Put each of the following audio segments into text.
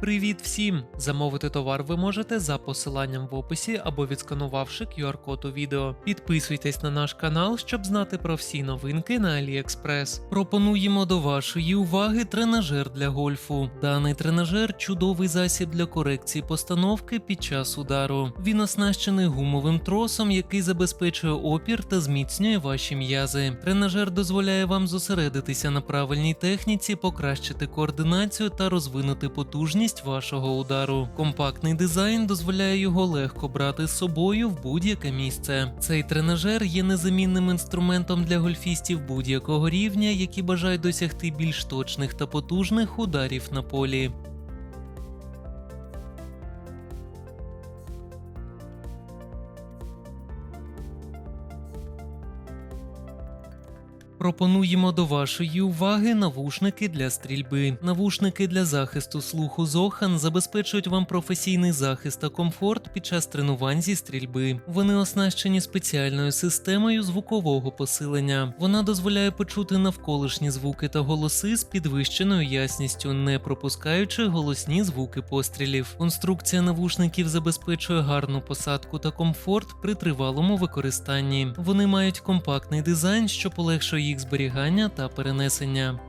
Привіт всім! Замовити товар ви можете за посиланням в описі або відсканувавши QR-код у відео. Підписуйтесь на наш канал, щоб знати про всі новинки на AliExpress. Пропонуємо до вашої уваги тренажер для гольфу. Даний тренажер чудовий засіб для корекції постановки під час удару. Він оснащений гумовим тросом, який забезпечує опір та зміцнює ваші м'язи. Тренажер дозволяє вам зосередитися на правильній техніці, покращити координацію та розвинути потужність вашого удару. Компактний дизайн дозволяє його легко брати з собою в будь-яке місце. Цей тренажер є незамінним інструментом для гольфістів будь-якого рівня, які бажають досягти більш точних та потужних ударів на полі. Пропонуємо до вашої уваги навушники для стрільби. Навушники для захисту слуху Zohan забезпечують вам професійний захист та комфорт під час тренувань зі стрільби. Вони оснащені спеціальною системою звукового посилення. Вона дозволяє почути навколишні звуки та голоси з підвищеною ясністю, не пропускаючи голосні звуки пострілів. Конструкція навушників забезпечує гарну посадку та комфорт при тривалому використанні. Вони мають компактний дизайн, що полегшує їх зберігання та перенесення.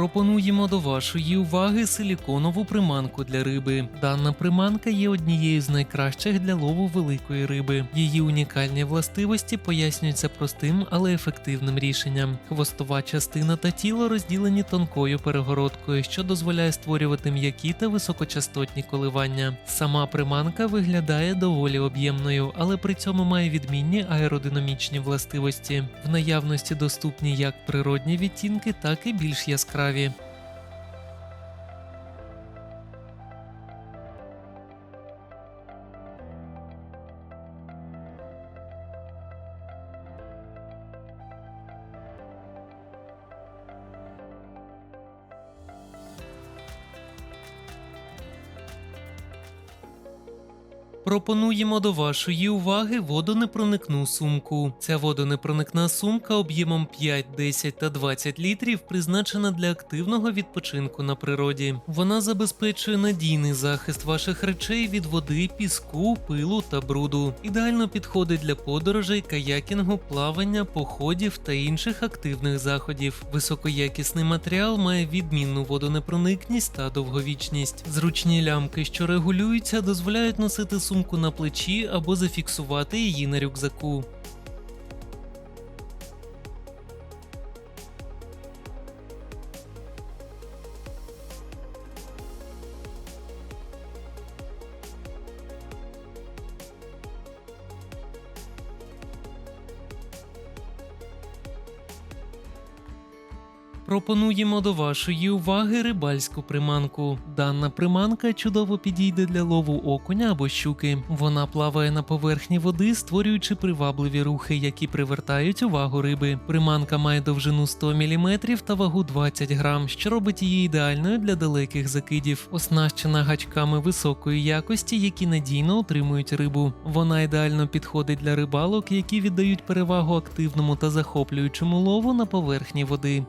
Пропонуємо до вашої уваги силіконову приманку для риби. Дана приманка є однією з найкращих для лову великої риби. Її унікальні властивості пояснюються простим, але ефективним рішенням. Хвостова частина та тіло розділені тонкою перегородкою, що дозволяє створювати м'які та високочастотні коливання. Сама приманка виглядає доволі об'ємною, але при цьому має відмінні аеродинамічні властивості. В наявності доступні як природні відтінки, так і більш яскраві. bien. Пропонуємо до вашої уваги водонепроникну сумку. Ця водонепроникна сумка об'ємом 5, 10 та 20 літрів призначена для активного відпочинку на природі. Вона забезпечує надійний захист ваших речей від води, піску, пилу та бруду. Ідеально підходить для подорожей, каякінгу, плавання, походів та інших активних заходів. Високоякісний матеріал має відмінну водонепроникність та довговічність. Зручні лямки, що регулюються, дозволяють носити сумку на плечі або зафіксувати її на рюкзаку. Пропонуємо до вашої уваги рибальську приманку. Дана приманка чудово підійде для лову окуня або щуки. Вона плаває на поверхні води, створюючи привабливі рухи, які привертають увагу риби. Приманка має довжину 100 мм та вагу 20 грам, що робить її ідеальною для далеких закидів. Оснащена гачками високої якості, які надійно утримують рибу. Вона ідеально підходить для рибалок, які віддають перевагу активному та захоплюючому лову на поверхні води.